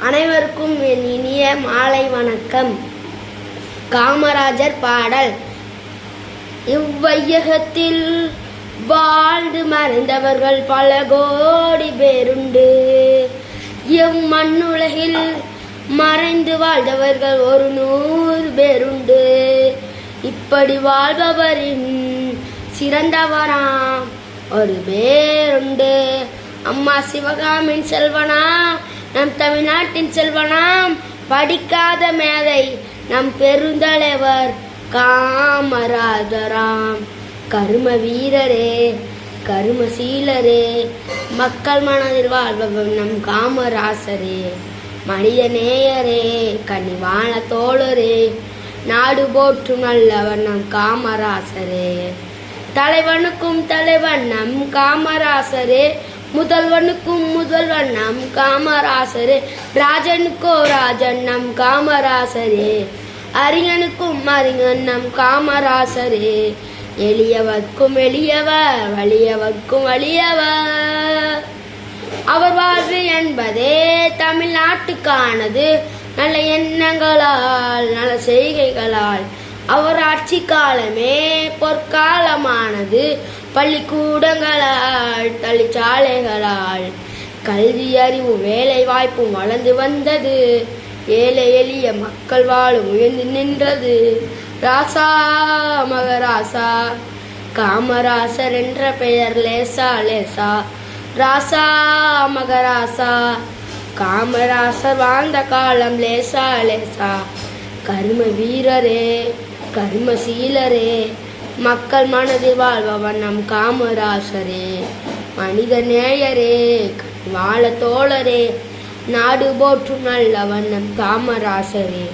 அனைவருக்கும் என் இனிய மாலை வணக்கம். காமராஜர் பாடல். இவ்வையகத்தில் வாழ்ந்து மறைந்தவர்கள் பல கோடி பேருண்டு. இம்மண்ணுலகில் மறைந்து வாழ்ந்தவர்கள் ஒரு நூறு பேருண்டு. இப்படி வாழ்பவரின் சிறந்தவராம் ஒரு பேருண்டு. அம்மா சிவகாமின் செல்வனா நம் தமிழ்நாட்டின் செல்வனாம் படிக்காத மேதை நம் பெருந்தலைவர் காமராஜராம். கரும வீரரே கரும சீலரே மக்கள் மனதில் வாழ்பவர் நம் காமராசரே. மனித நேயரே கனிவான தோழரே நாடு போற்றும் நல்லவர் நம் காமராசரே. தலைவனுக்கும் தலைவன் நம் காமராசரே. முதல்வனுக்கும் முதல்வன் நம் காமராசரே. ராஜனுக்கோ ராஜன் நம் காமராசரே. அறிஞனுக்கும் அறிஞன் நம் காமராசரே. எளியவர்க்கும் எளியவர் வலியவர்க்கும் வலியவர் அவர் வாழ்வு என்பதே தமிழ்நாட்டுக்கானது. நல்ல எண்ணங்களால் நல்ல செய்கைகளால். அவர் ஆட்சி காலமே பொற்காலமானது. பள்ளிக்கூடங்களால் தொழிற்சாலைகளால் கல்வி அறிவு வேலை வாய்ப்பும் வளர்ந்து வந்தது. ஏழை எளிய மக்கள் வாழும் உயர்ந்து நின்றது. ராசா மகராசா காமராசர் என்ற பெயர் லேசா லேசா. ராசா மகராசா காமராசர் வாழ்ந்த காலம் லேசா லேசா. கரும வீரரே கரும சீலரே மக்கள் மனதில் வாழ்பவன் நம் காமராசரே. மனித நேயரே வாழ தோழரே. நாடு போற்றும் நல்லவன் நம் காமராசரே.